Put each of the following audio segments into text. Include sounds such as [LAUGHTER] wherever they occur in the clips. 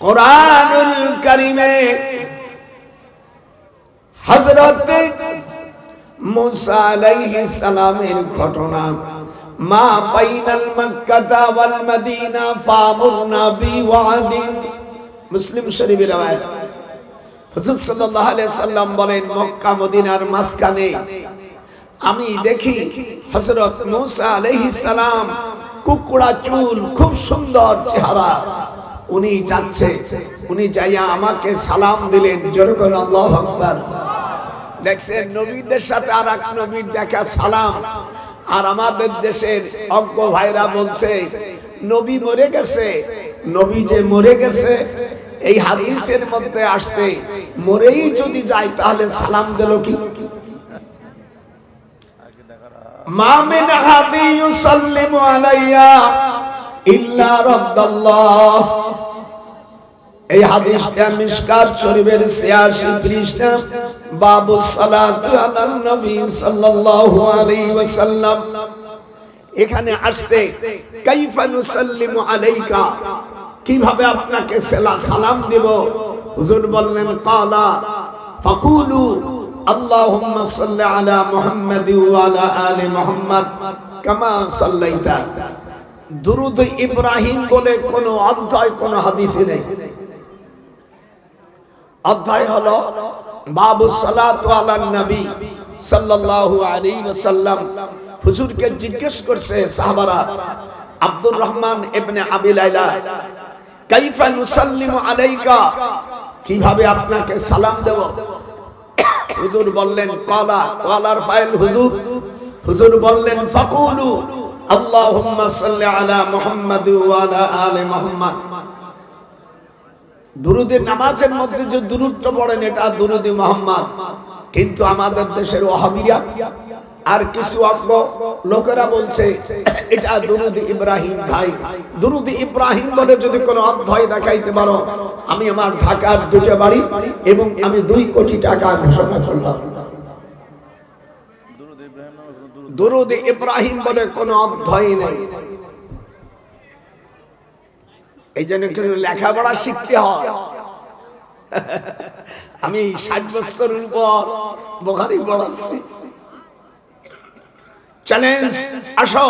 কোরআনুল কারিমে হযরত মুসা আলাইহিস সালামের ঘটনা, মা বাইনাল মক্কাতা ওয়াল মদিনা ফামুরনা বিওয়াদিন মুসলিম শরীফের রওয়ায়াত হুজুর সাল্লাল্লাহু আলাইহি সাল্লাম বলেন, মক্কা মদিনার মাঝখানে আমি দেখি হযরত মুসা আলাইহিস সালাম, কুকুড়া চুল খুব সুন্দর চেহারা। উনি যাচ্ছে, উনি যাইয়া আমাকে সালাম দিলেন, জোরে করে আল্লাহু আকবার। দেখছেন, নবীদের সাথে আর এক নবীর দেখা, সালাম। আর আমাদের দেশের অজ্ঞ ভাইরা বলছে, নবী মরে গেছে, নবী যে মরে গেছে, এই হাদিসের মধ্যে আসছে, মরেই যদি যায়, তাহলে সালাম দিল কি? মা মিন হাদি ইউসাল্লিমু আলাইয়া ইল্লা রাদ্দাল্লাহ। এই হাদিসটা মিশকাত শরীফের 86 পৃষ্ঠা বাবু সালাতু আলান নবী সাল্লাল্লাহু আলাইহি ওয়াসাল্লাম। এখানে আসছে, কাইফা নুসাল্লিমু আলাইকা। কীভাবে আপনাকে সালাম দেব? হুজুর বললেন, কালা ফাকুলু আল্লাহুম্মা সাল্লি আলা মুহাম্মাদি ওয়া আলা আলি মুহাম্মাদ, কামা সাল্লাইতা। দুরুদ ইব্রাহিম বলে কোন অধ্যায়, কোন হাদিসে নেই। অধ্যায় হলো, বাবু সালাতু আলান নবী সাল্লাল্লাহু আলাইহি ওয়াসাল্লাম। হুজুরকে জিজ্ঞেস করছে, সাহাবারা, আব্দুর রহমান ইবনে আবি লাইলা, কাইফা নুসাল্লিমু আলাইকা? কীভাবে আপনাকে সালাম দেব? হুজুর বললেন, কালা, কালার ফাইল হুজুর। হুজুর বললেন, ফাকুলু। নামাজের মধ্যে যে দুরুদটা পড়েন, এটা কিন্তু আমাদের দেশের ওহাবিরা আর কিছু অজ্ঞ লোকেরা বলছে, এটা দুরুদি ইব্রাহিম ভাই। দুরুদি ইব্রাহিম বলে যদি কোনো অধ্যায় দেখাইতে পারো, আমি আমার ঢাকার দুটো বাড়ি এবং আমি দুই কোটি টাকা ঘোষণা করলাম। দুরুদ ইব্রাহিম বলে কোনো অধ্যায় নেই। এই জন্য কিন্তু লেখাপড়া শিখতে হয়। [LAUGHS] আমি ষাট বছরের উপর বোখারি পড়াচ্ছি। চ্যালেঞ্জ আসো।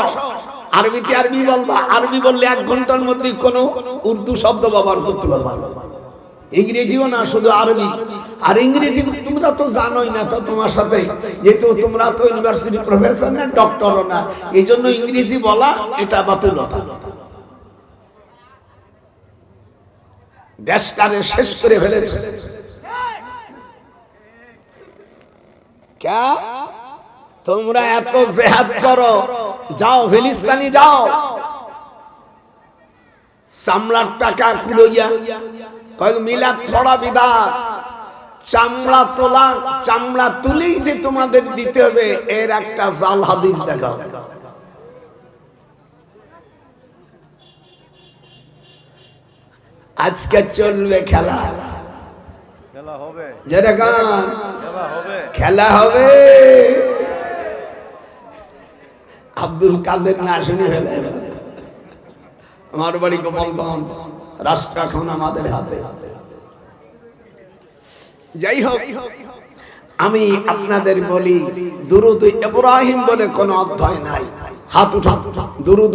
আরবিতে আরবি বলবা। আরবি বললে এক ঘণ্টার মধ্যে কোনো উর্দু শব্দ ব্যবহার করতে পারবা। ইংরেজিও না, শুধু আরবি। আর ইংরেজি তোমরা তো জানোই না, তো তোমার সাথে। যেহেতু তোমরা তো ইউনিভার্সিটি প্রফেসর না ডক্টরও না, এই জন্য ইংরেজি বলা এটা বাতুলতা। দেশটারে শেষ করে ফেলেছে। তোমরা এত জেহাদ করো। যাও, ফিলিস্তানি যাও। চামড়ার টাকা কুলইয়া। কয়েক মিলাদ বিদাত। চামড়া তোলা চামড়া তুলেই যে তোমাদের দিতে হবে এর একটা জাল হাদিস দেখাও। আজকে চলবে খেলা। খেলা হবে। যেরকম খেলা হবে। খেলা হবে। আব্দুল কাদের না শুনে ফেলে আমার বাড়ি গোপালগঞ্জ রাষ্ট্র এখন আমাদের হাতে। যাই হোক, আমি আপনাদের বলি, দুরুদ ইব্রাহিম বলে কোন অধ্যায় নাই। হাত উঠা, দুরুদ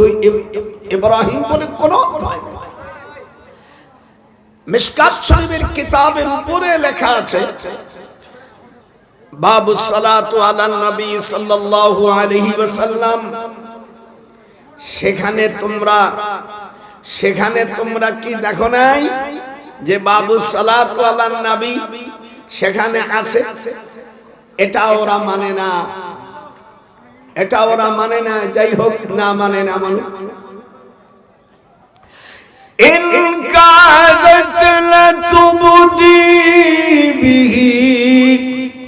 ইব্রাহিম বলে কোন অধ্যায় নাই। মিশকাত শরীফের কিতাবের উপরে লেখা আছে, বাবু সালাতু আলা নবী সাল্লাল্লাহু আলাইহি ওয়াসাল্লাম, সেখানে তোমরা সেখানে তোমরা কি দেখো নাই যে বাবু সালাতি সেখানে আছে? এটা ওরা মানে না। এটা ওরা মানে না, যাই হোক, না মানে না মানে।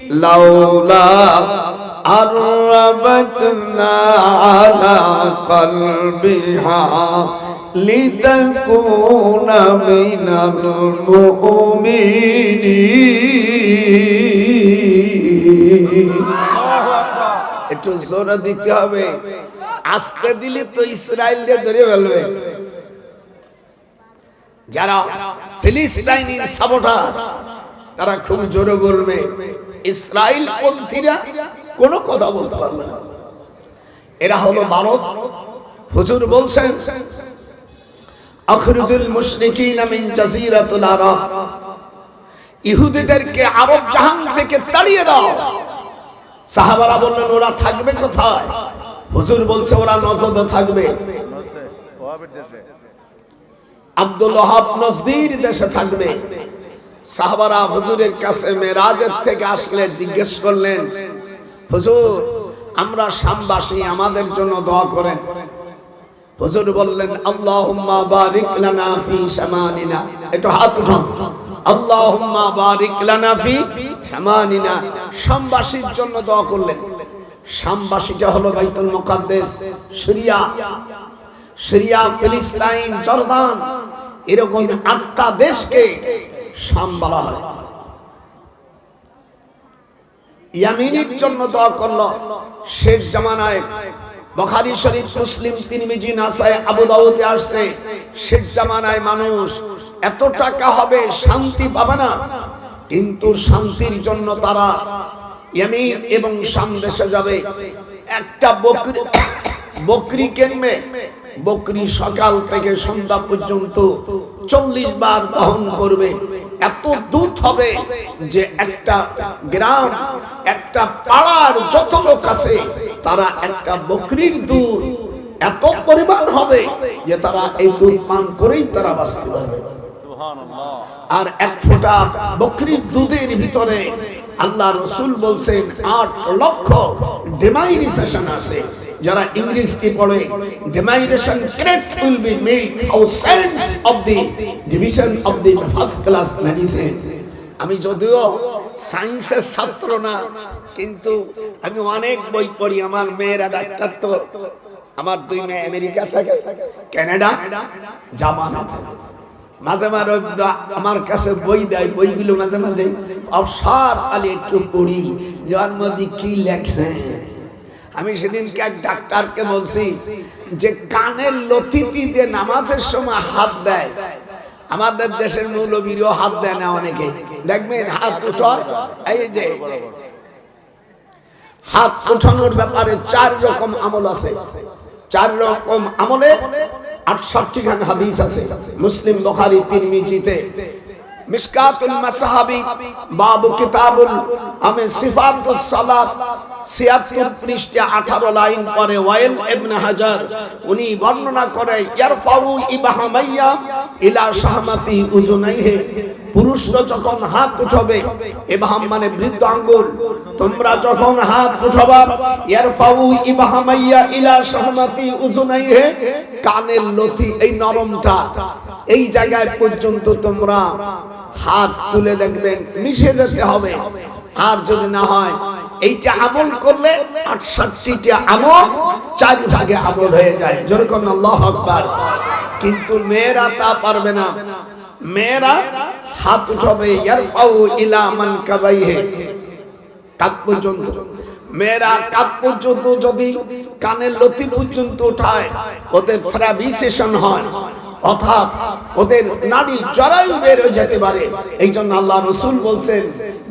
লাউলা আর রবতনা لتكون من المؤمنين একটু জোরে দিতে হবে আসতে দিলে তো ইসরায়েলকে ধরে ফেলবে যারা ফিলিস্তাইনি সাবোটার তারা খুব জোরে বলবে ইসরায়েল পন্থীরা কোনো কথা বলতে পারবে না এরা হলো ভারত হুজুর বলছেন আখরুজুল মুশরিকিন মিন জাজিরাতুল আরব। ইহুদিদেরকে আরব জাহান থেকে তাড়িয়ে দাও। সাহাবারা বললেন, ওরা থাকবে কোথায়? হুজুর বলছে, ওরা নজদে থাকবে। আব্দুল ওহাব নজদির দেশে থাকবে। সাহাবারা হুজুরের কাছে মেরাজের থেকে আসলে জিজ্ঞেস করলেন, হুজুর, আমরা শামবাসী, আমাদের জন্য দোয়া করেন। হুজুর বললেন, আল্লাহুম্মা বারিক লানা ফি শামানিনা। একটু হাত উঠান আল্লাহুম্মা বারিক লানা ফি শামানিনা। শামবাসীর জন্য দোয়া করলেন। শামবাসীটা হলো বাইতুল মুকাদ্দাস, সিরিয়া। সিরিয়া, ফিলিস্তাইন, জর্দান, এরকম আটটা দেশকে শাম বলা হয়। ইয়ামিনের জন্য দোয়া করল। শেষ জামানায় বখারি শরীফ, মুসলিম, তিরমিজি নাসায় আবু দাউদে আসছে। শেষ জামানায় মানুষ, এত টাকা হবে, শান্তি পাবে না। কিন্তু শান্তির জন্য তারা ইয়ামিন এবং শাম দেশে যাবে। একটা বকরি বকরি কিনবে। বকরি সকাল থেকে সন্ধ্যা পর্যন্ত চল্লিশ বার দহন করবে। এত দুধ হবে যে একটা গ্রাম, একটা পাড়ার যত লোক আছে তারা একটা বকরির দুধ এত পরিমাণ হবে যে তারা এই দুধ পান করেই তারা বাঁচতে পারবে। আর এক ফোঁটা বকরির দুধের ভিতরে আল্লাহ রসুল বলছেন আট লক্ষ ডেমাইনেশন আছে। যারা ইংরেজি পড়ে domination crate will be made outside of the division of the first class medicine. আমি যদিও সায়েন্সের ছাত্র না কিন্তু আমি অনেক বই পড়ি, আমার মেয়েরা ডাক্তার তো। আমার দুই মেয়ে আমেরিকা থাকে, কানাডা থাকে মাঝে মাঝে আমার কাছে বই দেয়, বইগুলো মাঝে মাঝে অবসর আলি একটু পড়ি। মধ্যে কি লেখছে? আমি সেদিন এক ডাক্তারকে বলছি যে কানের লতিটি দিয়ে নামাজের সময় হাত দেয়। আমাদের দেশের মৌলবীরও হাত দেয় না অনেকে। দেখবেন হাত উঠায় এই যে হাত উঠানোর ব্যাপারে চার রকম আমল আছে। চার রকম আমলে আটষট্টি খান হাদিস আছে। মুসলিম বুখারী, তিরমিজিতে। মিসকাতুল মাসাহাবি, বাবু কিতাবুল আমি সিফাতুস সালাত 76 পৃষ্ঠা 18 লাইন পরে ওয়াইল ইবনে হাজার। উনি বর্ণনা করে, ইয়ারফাউ ইবাহামাইয়া ইলা শাহমাতি উজুনাইহি পুরুষরা যখন হাত উঠাবে মানে বৃদ্ধ আঙ্গুল, তোমরা যখন হাত উঠাবা, ইয়ারফাউ ইবাহামাইয়া ইলা শাহমাতি উজুনাইহি কানের লতি এই নরমটা, এই জায়গায় পর্যন্ত তোমরা হাত তুলে দেখবেন, মিশে যেতে হবে। আর যদি না হয় এইটা আমল করলে আটষট্টিটা আমল চার ভাগে আমল হয়ে যায়। যেরকম আল্লাহ আকবার। কিন্তু মেয়েরা তা পারবে না। মেয়েরা হাত উঠাবে ইলা মান কাবাইহে। কাক পর্যন্ত। মেয়েরা কাক পর্যন্ত যদি কানের লতি পর্যন্ত উঠায়, ওদের ফ্রাভিসেশন হয়। অর্থাৎ ওদের নারী জরায়ু বের হয়ে যেতে পারে। এই জন্য আল্লাহ রসুল বলছেন,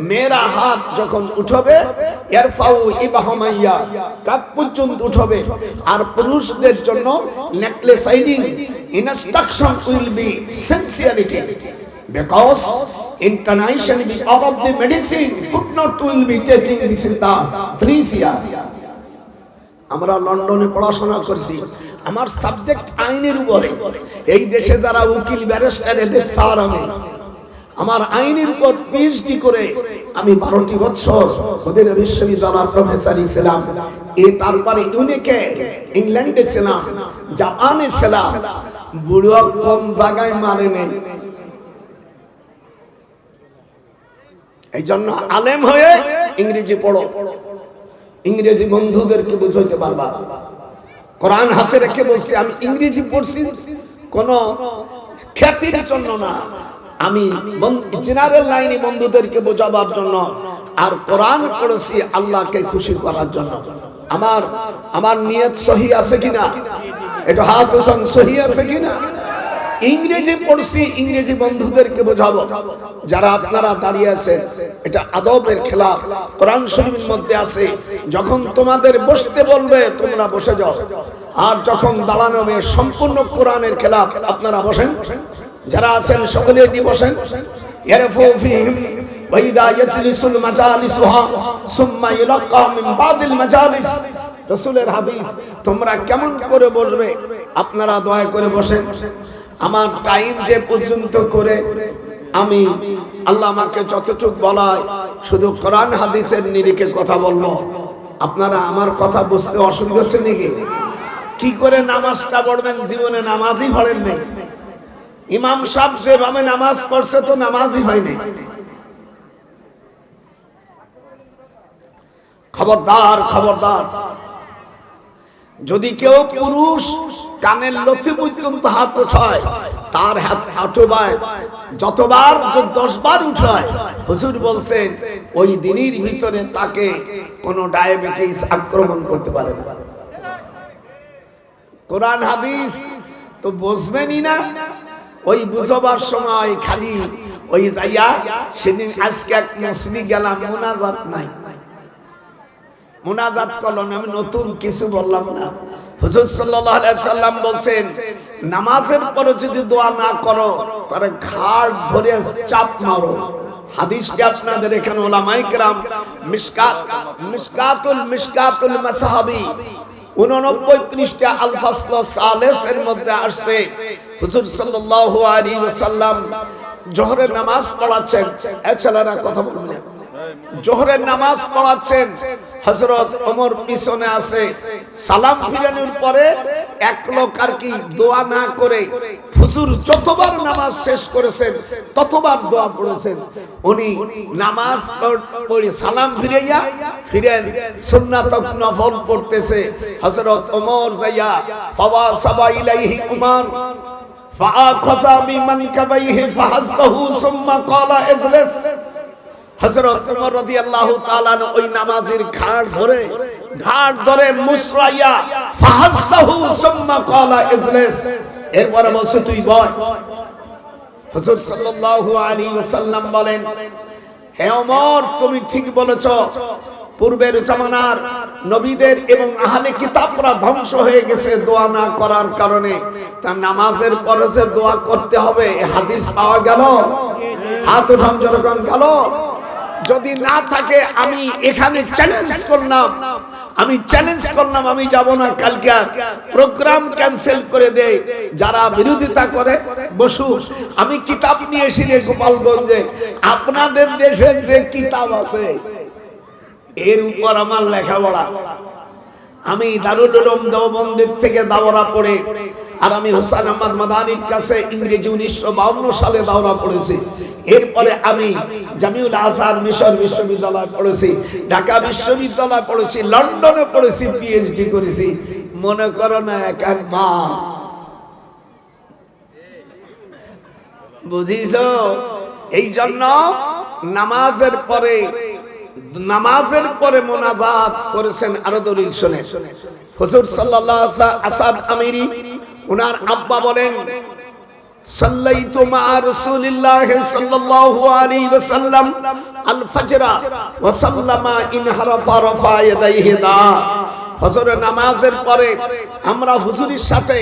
মেয়েরা হাত যখন উঠবে ইবাহমাইয়া পর্যন্ত উঠবে। আর পুরুষদের জন্য necklace siding instruction will be sincerity because international of the medicine could not will be taking this is the আমরা লন্ডনে পড়াশোনা করছি। আমার সাবজেক্ট আইনের উপরে। এই দেশে যারা উকিল, ব্যারিস্টার, এদের স্যার আমি। আমার আইনের উপর পিএইচডি করে আমি বারোটি বছর ওদের বিশ্ববিদ্যালয় প্রফেসর ছিলাম। এ তারপরে ইউনিকে, ইংল্যান্ডে ছিলাম, জাপানে ছিলাম। বুড়ো কম জায়গায় মানে নেই। এই জন্য আলেম হয়ে ইংরেজি পড়ো। ইংরেজি বন্ধুদেরকে বুঝাইতে পারবা। কোরআন হাতে রেখে বলছি, আমি ইংরেজি পড়ছি, কোন খ্যাতির জন্য না। আমি জেনারেল লাইনে বন্ধুদেরকে বোঝাবার জন্য আর কোরআন পড়েছি আল্লাহকে খুশি করার জন্য। আমার আমার নিয়ত সহি আছে কিনা? এটা হাত সহি আছে কিনা? ইংরেজি পড়ছি, ইংরেজি বন্ধুদেরকে বোঝাবো। যারা আপনারা দাঁড়িয়ে আছেন, এটা আদবের খেলা। কোরআন শরীফের মধ্যে আছে, যখন তোমাদের বসতে বলবে, তোমরা বসে যাও। আর যখন দাঁড়ানো হবে, সম্পূর্ণ কোরআনের খেলাফ আপনারা বসেন। যারা আছেন, সকলে দিয়ে বসেন। ওয়াইদা ইয়াজলিসুল মাজালিসুহা, সুম্মা ইউলাক্কা মিন বাদিল মাজালিস। রাসূলের হাদিস, তোমরা কেমন করে বসবে? আপনারা দয়া করে বসেন। আমার টাইম যে পর্যন্ত করে আমি আল্লাহ আমাকে যতটুক বলায় শুধু কোরআন হাদিসের নিরিখে কথা বলব। আপনারা আমার কথা বুঝতে অসুবিধা হচ্ছে নাকি? কি করে নামাজটা পড়বেন? জীবনে নামাজই পড়েন নেই। ইমাম সাহেব যেভাবে নামাজ পড়ছে তো নামাজই হয়নি খবরদার খবরদার। যদি কেউ পুরুষ কানের লতি পর্যন্ত হাত উঠায়, তার হাত হাঁটুবায়, যতবার দশবার উঠায়, হুজুর বলছেন, ওই দিনের ভিতরে তাকে কোনো ডায়াবেটিস আক্রমণ করতে পারে কোরআন, হাদিস তো বুঝবেনই না। ওই বুঝবার সময় খালি ওই যাইয়া সেদিন আজকে এক মসজিদে গেলাম, মোনাজাত নাই। মোনাজাত করলাম আমি নতুন কিছু বললাম না হুজুর সাল্লাল্লাহু আলাইহি সাল্লাম বলছেন নামাজের পরে যদি দোয়া না করো তাহলে ঘাড় ধরে চাপ মারো হাদিসটি আপনাদের এখানে ওলামাই کرام মিশকাত মিশকাতুল মিশকাতুল মাসাহাবি 89 পৃষ্ঠা আল ফাসল সালেস এর মধ্যে আসছে হুজুর সাল্লাল্লাহু আলাইহি ওয়াসাল্লাম জোহরের নামাজ পড়াচ্ছেন এছাড়া কথা বলবেন না। জোহরের নামাজ পড়াচ্ছেন হযরত ওমর পিছনে আছে সালাম ফিরানোর পরে এক লোক আর কি দোয়া না করে হুজুর যতবার নামাজ শেষ করেছেন ততবার দোয়া পড়েছেন উনি নামাজ পড়- পড়ে সালাম ফিরাইয়া ফিরেন সুন্নাত নফল পড়তেছে হযরত ওমর যাইয়া ফাওয়া সাবা ইলাইহি উমর فآخذ بمنكبيه فحسه ثم قال اجلس তুমি ঠিক বলেছ। পূর্বের জামানার নবীদের এবং আহলে কিতাবরা ধ্বংস হয়ে গেছে দোয়া না করার কারণে। তার নামাজের পরে দোয়া করতে হবে হাদিস পাওয়া গেল? হাত উঠান যখন গেল? যদি না থাকে, আমি এখানে চ্যালেঞ্জ করলাম। আমি চ্যালেঞ্জ করলাম, আমি যাব না কালকে। প্রোগ্রাম ক্যান্সেল করে দেই যারা বিরোধিতা করে, বসু। আমি কিতাব নিয়ে এসে গোপালগঞ্জে। আপনাদের দেশে যে কিতাব আছে, এর উপর আমার লেখাপড়া। আমি দারুল উলুম দেওবন্দের থেকে দাওরা পড়ে আর আমি হোসেন আহমদ মাদানির কাছে ইংরেজি উনিশশো বাউন্ন সালে দাওরা পড়েছি। এরপরে আমি জামিউল আজহার মিশর বিশ্ববিদ্যালয় পড়েছি, ঢাকা বিশ্ববিদ্যালয় পড়েছি, লন্ডনে পড়েছি পিএইচডি করেছি। মনে করো না এক এক মা বুঝিস এই জন্য নামাজের পরে নামাজের পরে মোনাজাত করেছেন, আরও দলিল শুনে। হুজুর সাল্লাল্লাহু আলাইহি আসাদ আমিরি উনার আব্বা বলেন, সাল্লাইতু মা রাসূলিল্লাহ সাল্লাল্লাহু আলাইহি ওয়াসাল্লাম আল ফজরা ওয়া সাল্লামা ইন হারাফা রাফা ইয়াদাইহি দা হজরের নামাজের পরে আমরা হুজুরির সাথে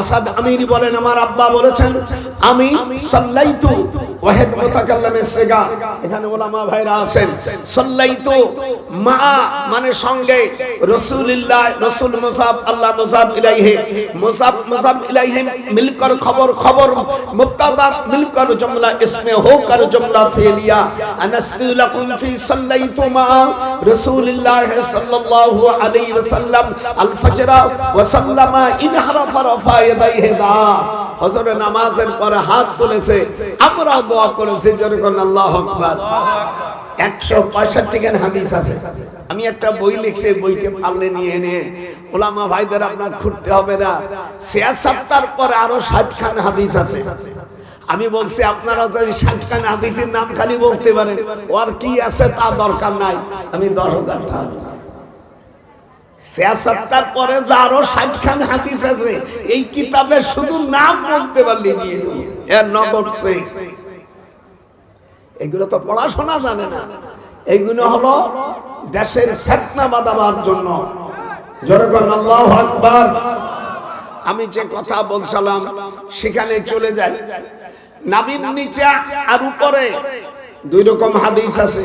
আসাদ আমিরি বলেন, আমার আব্বা বলেছেন, আমি সাল্লাইতু ওয়াহিদ মুতাকাল্লামের সেগা। এখানে ওলামা ভাইরা আছেন, সাল্লাইতু মা মানে সঙ্গে রাসূলুল্লাহ, রাসূল মুসাব আল্লাহ মুসাব ইলাইহি। মুসাব মুসাব ইলাইহি মিলকর খবর খবর মুবতাদা মিলকর জুমলা, ইসমে হোকর জুমলা ফেলিয়া, আনাস্তু লাকুম ফি সাল্লাইতু মা রাসূলুল্লাহ সাল্লাল্লাহু আলাইহি ওয়াসাল্লাম আল ফজর ওয়া সাল্লামা ইন হারাফা রাফা ইয়াদাইহি নামাজের পরে হাত তুলেছে। আমরা দোয়া করেছি যেরকম আল্লাহু আকবার। একশো পঁয়ষট্টি খান হাদিস আছে। আমি একটা বই লিখছি বইকে পারলে নিয়ে এনে ওলামা ভাইদের আপনার খুঁড়তে হবে না। ছিয়াত্তর পরে আরও ষাট খান হাদিস আছে। আমি বলছি, আপনারা যদি ষাট খান হাদিসের নাম খালি বলতে পারেন, ওর কি আছে তা দরকার নাই। আমি দশ হাজার টাকা। পরে আরও আছে, এই কিতাবের শুধু নাম বলতে দিয়ে এগুলো তো পড়াশোনা জানে না। হলো দেশের ফেতনা জন্য। আমি যে কথা বলছিলাম, সেখানে চলে যাই। নাবির নিচে আর উপরে দুই রকম হাদিস আছে।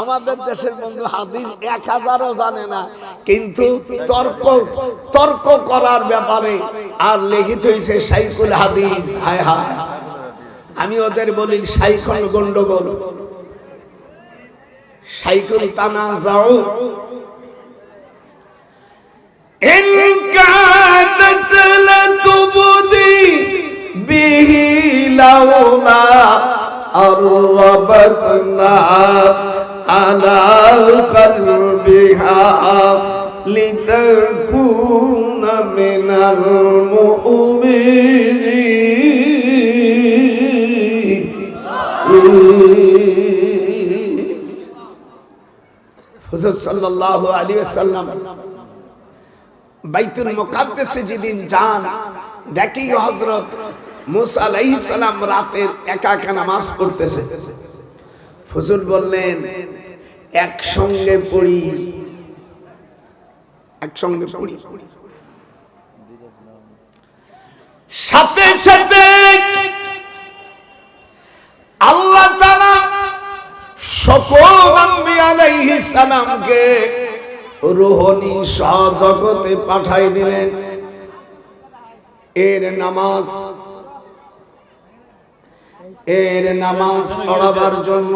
আমাদের দেশের বন্ধু হাদিস এক হাজারও জানে না কিন্তু তর্ক তর্ক করার ব্যাপারে আর লিখিত হয়েছে সাইকুল হাদিস হায় হায় আমি ওদের বলি সাইকুল গন্ডগোল সাইকুল তানা যাও إن كادت لتبدي به لولا قربتنا على قلبها لتكون من المؤمنين হুজুর সাল্লাল্লাহু আলাইহি ওয়াসাল্লাম বাইতুল মুকাদ্দাসে যেদিন যান দেখি হযরত মুসা আলাইহিস সালাম রাতের একা একা নামাজ পড়তেছে হুজুর বললেন একসঙ্গে পড়ি। একসঙ্গে পড়ি। সাথে সাথে আল্লাহ তাআলা সকল আলাইহিস সালামকে রোহনী সজগতে পাঠাই দিলেন। এর নামাজ এর নামাজ পড়াবার জন্য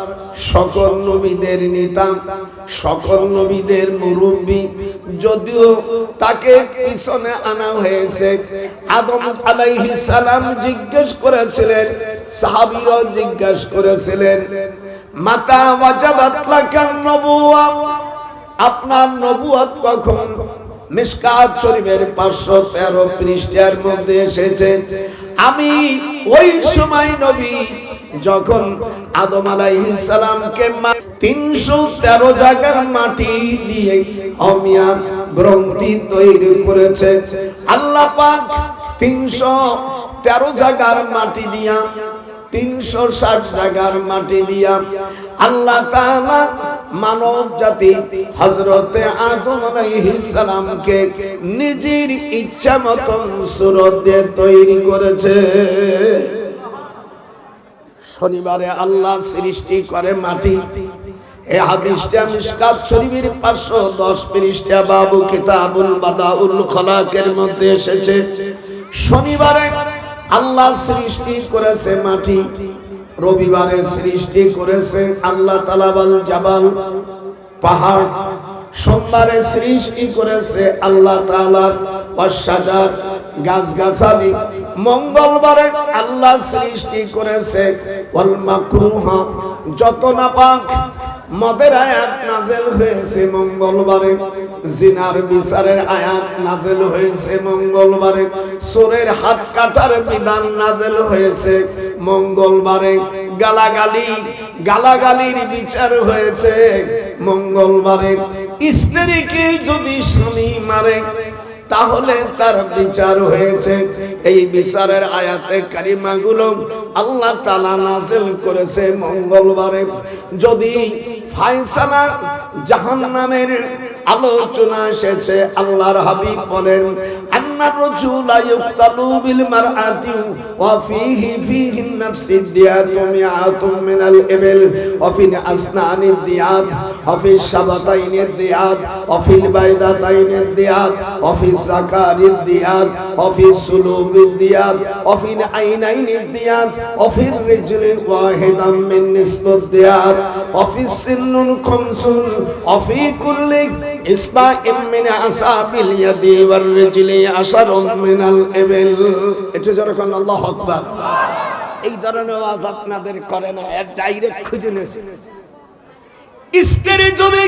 সকল নবীদের নেতা, সকল নবীদের মুরব্বী, যদিও তাকে পিছনে আনা হয়েছে। আদম আলাইহিস সালাম জিজ্ঞেস করেছিলেন, সাহাবীরাও জিজ্ঞেস করেছিলেন, মাতা ওয়াজাবাত লাকান নবুয়া আপনার নবুয়ত কখন? মিসকাত শরীফের পাঁচশো তেরো পৃষ্ঠার মধ্যে এসেছে। আমি ওই সময় নবী যখন আদম আলাইহিস সালামকে তিনশো তেরো জায়গার মাটি দিয়ে অমিয়া গ্রন্থি তৈরি করেছে। আল্লাহ পাক তিনশো তেরো জায়গার মাটি দিয়া, তিনশো ষাট জায়গার মাটি দিয়া আল্লাহ তাআলা মানব জাতি হজরতে আদম সালামকে নিজের ইচ্ছা মতন সুরত দিয়ে তৈরি করেছে। শনিবারে আল্লাহ সৃষ্টি করে মাটি। এই হাদিসটা মিশকাত শরীফের 510 পৃষ্ঠা বাবু কিতাবুল বাদাউল খলাকের মধ্যে এসেছে। শনিবারে আল্লাহ সৃষ্টি করেছে মাটি, রবিবারে সৃষ্টি করেছে আল্লাহ তালাবাল জাবাল পাহাড়, সোমবারে সৃষ্টি করেছে আল্লাহ তাআলার অসাজার গাছগাছালি। মঙ্গলবারে আল্লাহ সৃষ্টি করেছে। যত নাপাক, মদের আয়াত নাজেল হয়েছে মঙ্গলবারে। জিনার বিচারের আয়াত নাজেল হয়েছে মঙ্গলবারে। চোরের হাত কাটার বিধান নাজেল হয়েছে মঙ্গলবারে। গালাগালি, গালাগালির বিচার হয়েছে মঙ্গলবারে। স্ত্রীকে যদি স্বামী মারে তাহলে তার বিচার হয়েছে। এই বিচারের আয়াতে কারিমা গুলো আল্লাহ তালা নাজেল করেছে মঙ্গলবারে। যদি ফায়সালা জাহান্নামের আলোচনা এসেছে, আল্লাহর হাবিব বলেন আন্নার রাজুল ইউক্তালু বিল মারআতি ওয়া ফীহি ফীহি নাফসি দিয়াতু মিআতুম মিনাল ইবল ওয়া ফি আসনানি দিয়াত ওয়া ফি শাবাতাইন দিয়াত ওয়া ফিল বাইদাতাইন দিয়াত ওয়া ফি যাকারি দিয়াত ওয়া ফি সুলুবি দিয়াত ওয়া ফি আইনাইন দিয়াত ওয়া ফি রিজলিন ওয়াহিদাম মিন নিসবাত দিয়াত ওয়া মুসারুম মিনাল এবেল। এটা আল্লাহ আকবার। এই ধরনের আওয়াজ আপনাদের করে না এর ডাইরেক্ট খুঁজে নেছে যদি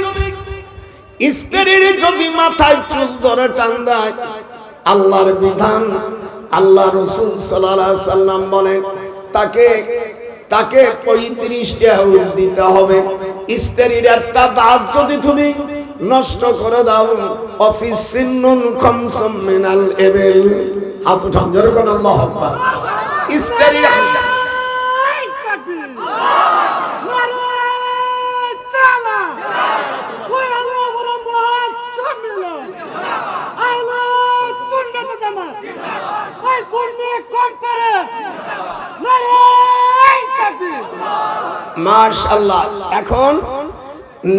যদি মাথায় চুল ধরে টান দেয় আল্লাহর বিধান আল্লাহ রসুল সাল্লাহ সাল্লাম বলেন তাকে তাকে পঁয়ত্রিশটা দিতে হবে। স্ত্রীর একটা দাঁত যদি তুমি নষ্ট করে দাও, অফিস সিন্নুন খমসম মিনাল এবেল। হাত উঠান যেরকম এই তাকবীর! মাশাআল্লাহ। এখন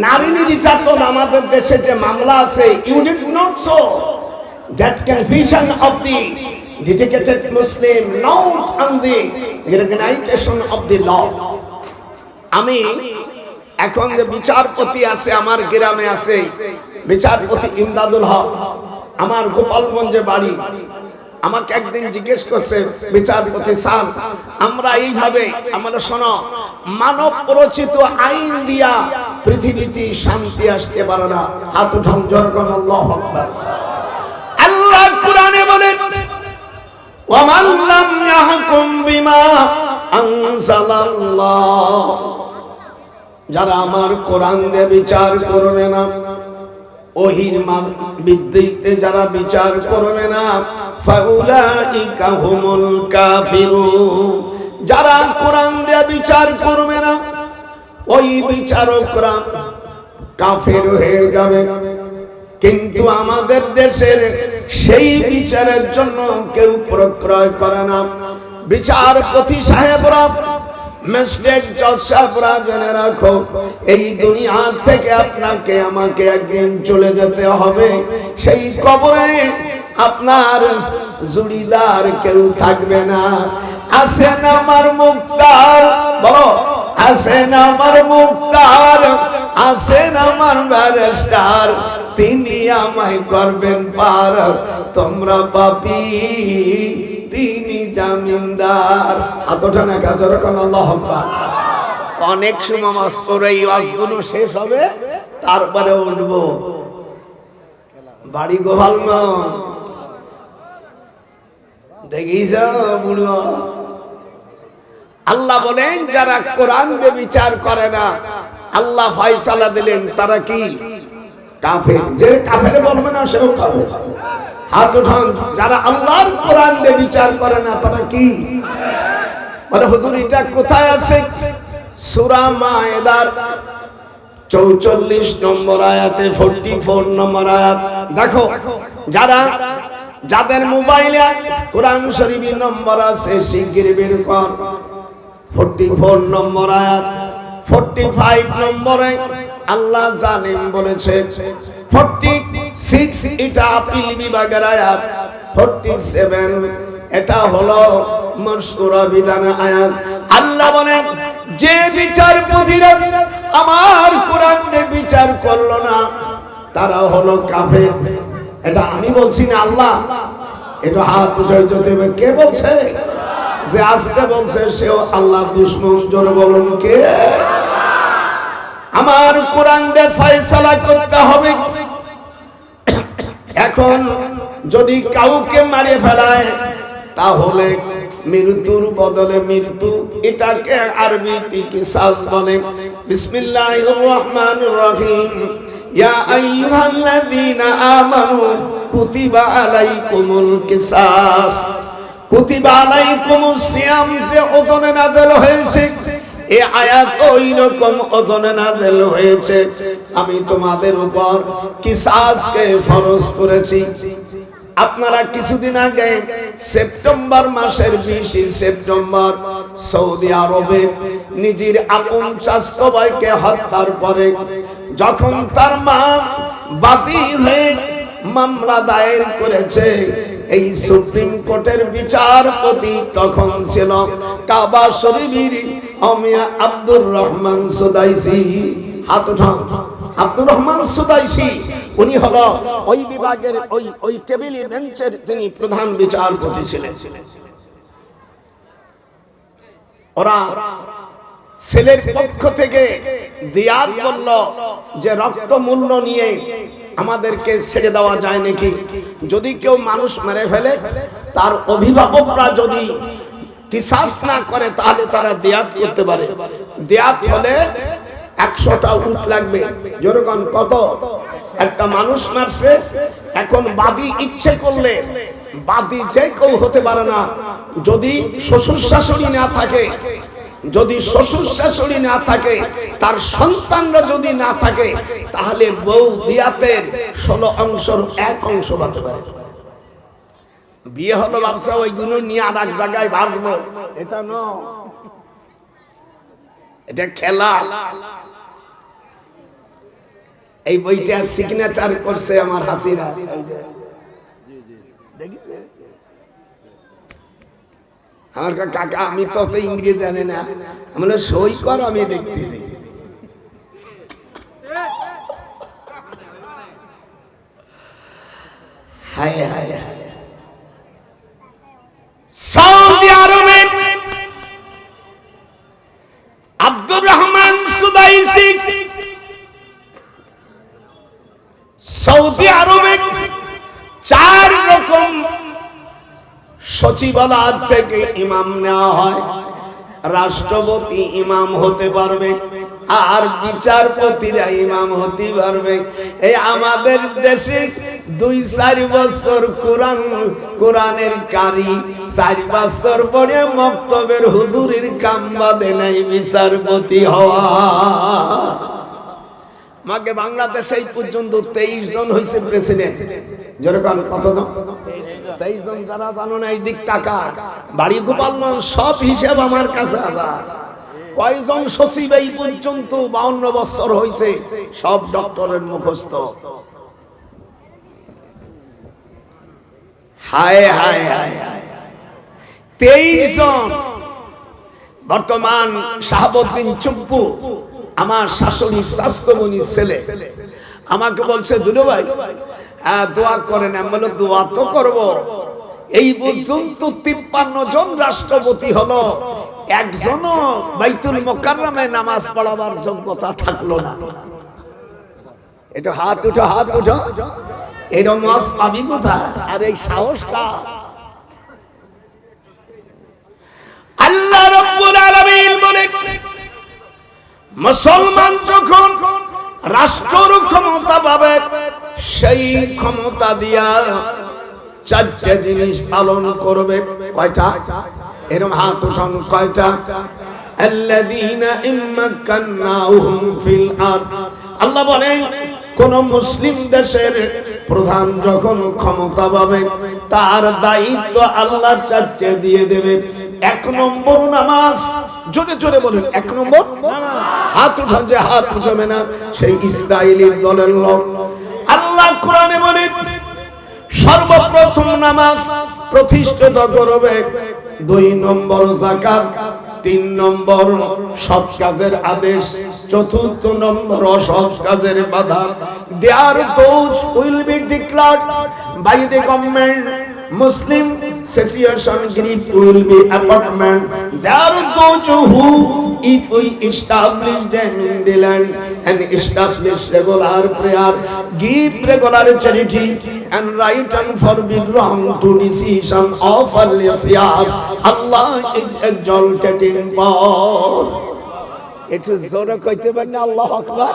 নারী নির্যাতন আমাদের দেশে যে মামলা আছে you did not so that confusion of the dedicated muslim not on the recognition of the law. আমি এখন যে বিচারপতি আছে, আমার গ্রামে আছে, বিচারপতি ইমদাদুল হক, আমার গোপালগঞ্জে বাড়ি। আমাকে একদিন জিজ্ঞেস করছে, বিচারপতি স্যার আমরা এইভাবে, আমরা শোনো, মানব রচিত আইন দিয়া পৃথিবীতে শান্তি আসতে পারে না হাত উঠান জনগণ আল্লাহ। আল্লাহ কোরআনে বলেন ওয়ামান লাম ইয়াহকুম বিমা আনজালাল্লাহ যারা আমার কোরআন দিয়ে বিচার করবে না, ওহির বিদ্যুতে যারা বিচার করবে না ফাউলাইকা হুমুল কাফিরুন। যারা কোরআন দিয়ে বিচার করবে না, ওই বিচারকরা কাফের হয়ে যাবে। কিন্তু আমাদের দেশের সেই বিচারের জন্য কেউ প্রক্রয় করে না। বিচারপতি সাহেবরা জজ সাহেবরা জেনে রাখো, এই দুনিয়া থেকে আপনাকে, আমাকে একদিন চলে যেতে হবে। সেই কবরে আপনার জুড়িদার কেউ থাকবে না। আসেন আমার মুক্তার, বলো আসেন আমার মুক্তার আসেন আমার ব্যারিস্টার, তিনি আমায় করবেন পার, তোমরা পাপি। তিনি জামিনদার। এতটা না কাজ রকম আল্লাহ। অনেক সময় মাস করে এই ওয়াজগুলো শেষ হবে, তারপরে উঠবো। বাড়ি গোহাল দেখিস বুড়ো আল্লাহ বলেন, যারা কোরআন বিচার করে না, আল্লাহ ফয়সালা দিলেন, তারা কি? কাফের। যে কাফের বলবে না, সেও কাফের। হাত উঠান যারা আল্লাহর কোরআন দিয়ে বিচার করে না, তারা কি? মানে হুজুর, এটা কোথায় আছে? সূরা মায়েদার চৌচল্লিশ নম্বর আয়াতে ফোরটি ফোর নম্বর আয়াত। দেখো, যারা, যাদের মোবাইলে কোরআন শরীফের নম্বর আছে, শিগগির বের কর। ফোরটি ফোর নম্বর আয়াত ফোরটি ফাইভ নম্বরে আল্লাহ জালিম বলেছে, ফোরটি সিক্স এটা আপিল বিভাগের আয়াত ফোরটি সেভেন এটা হলো মরসুরা বিধান আয়াত। আল্লাহ বলেন, যে বিচারপতিরা আমার কোরআন বিচার করল না, তারা হলো কাফের। এটা আমি বলছি না আল্লাহ, এটা হাত উঠে যেতে হবে। কে বলছে? যে আসতে বলছে, সেও আল্লাহ দুশ্মন। জোরে বলুন কে? আমার কোরআন ফয়সালা করতে হবে। এখন যদি কাউকে মারে ফেলায়, তাহলে মৃত্যুর বদলে মৃত্যু এটাকে কিসাস বলে বিসমিল্লাহির রহমানির রহিম ইয়া আমানু কুতিবা আলাইকুমুল কিসাস। কুতিবা আলাইকুমুস সিয়াম, যে ওজনে নাযিল হয়েছে এই আয়াত ওই রকম ওজনে নাযিল হয়েছে। আমি তোমাদের উপর কিসাসকে ফরজ করেছি। আপনারা কিছুদিন আগে সেপ্টেম্বর মাসের বিশে সেপ্টেম্বর সৌদি আরবে নিজের আপন চাস্তো ভাইকে হত্যার পরে যখন তার মা বাদী হয়ে মামলা দায়ের করেছে, এই সুপ্রিম কোর্টের বিচারপতি তখন ছিল কাবা শরীফের অমিয়া আব্দুর রহমান সুদাইসি। হাত উঠাও। আব্দুর রহমান সুদাইসি, উনি হলো ওই বিভাগের ওই ওই টেবিল বেঞ্চের তিনি প্রধান বিচারপতি ছিলেন। ওরা ছেলের পক্ষ থেকে দিয়াদ বলল যে রক্ত মূল্য নিয়ে আমাদেরকে ছেড়ে দেওয়া যায় নাকি? যদি কেউ মানুষ মেরে ফেলে, তার অভিভাবকরা যদি কিসাস না করে তাহলে তারা দেয়াত করতে পারে। দেয়াত হলে একশোটা উট লাগবে। যেরকম কত? একটা মানুষ মারছে, এখন বাদী ইচ্ছে করলে বাদী যে কেউ হতে পারে না। যদি শ্বশুর শাশুড়ি না থাকে, যদি শ্বশুর শাশুড়ি না থাকে, তার সন্তানরা যদি না থাকে, তাহলে বউ দিয়াতের ষোলো অংশের এক অংশ বাঁচতে পারে। বিয়ে হলো ব্যবসা ওইগুলো নিয়ে আর এক জায়গায় বাঁচবো এটা ন। এটা খেলা। এই বইটা সিগনেচার করছে আমার। দেখিছে? আমার কাকা আমি তো অত ইংরেজি জানি না। আমি বললাম, সই কর আমি দেখতেছি। হায় হায় হায়। সৌদি আরবে আব্দুর রহমান সুদাইসি সৌদি আরবে চার রকম সচিবালয় থেকে ইমাম নেওয়া হয়। রাষ্ট্রপতি ইমাম হতে পারবে আর বিচারপতিরা ইমাম হতে পারবে। এই আমাদের দেশে দুই চার বছর কোরআন, কোরআনের কারি, চার বছর পরে মক্তবের হুজুরের কাম বাদে নাই বিচারপতি হওয়া। মাকে বাংলাদেশে এই পর্যন্ত তেইশ জন হয়েছে প্রেসিডেন্ট যেরকম কতজন তেইশ জন যারা জানো না এই দিক টাকা বাড়ি গোপালগঞ্জ সব হিসাব আমার কাছে আছে। কয়জন সচিব এই পর্যন্ত বাউন্ন বছর হয়েছে? সব ডক্টরের মুখস্থ। হায় হায় হায় হায়। বর্তমান শাহাবুদ্দিন চুপ্পু, আমার শাশুড়ির স্বাস্থ্যমণির ছেলে। আমাকে বলছে, দুলু ভাই দোয়া করেন, আমি বলো দোয়া তো করব। এই পর্যন্ত তিপ্পান্ন জন রাষ্ট্রপতি হলো। একজনও বাইতুল মোকাররমে নামাজ পড়াবার যোগ্যতা থাকল না। এটা হাত উঠো হাত উঠো। পাবি কোথায়? আর এই সাহস কার? আল্লাহ রব্বুল আলামিন বলেন মুসলমান যখন রাষ্ট্র ক্ষমতা পাবে সেই ক্ষমতা দিয়া চারটে জিনিস পালন করবে। কয়টা? এরকম হাত উঠান কয়টা? আল্লাযীনা ফিল আরদ। আল্লাহ বলেন কোন মুসলিম দেশের প্রধান যখন ক্ষমতা পাবে, তার দায়িত্ব আল্লাহ চারটে দিয়ে দেবে। এক নম্বর নামাজ, জোরে জোরে বলেন, এক নম্বর হাত উঠান যে হাত উঠাবে না, সেই ইসরায়েলি দলের লোক। আল্লাহ কোরআনে বলেন সর্বপ্রথম নামাজ প্রতিষ্ঠিত করবে দুই নম্বর জাকাত তিন নম্বর সব কাজের আদেশ, চতুর্থ নম্বর সব কাজের বাধা। There those will be declared by the government Secession group will be apartment. There are those who, if we establish them in the land and establish regular prayer, give regular charity and right and forbid wrong to decision of affairs, Allah is exalted in power. একটু জোরে কইতে পারেন আল্লাহ আকবার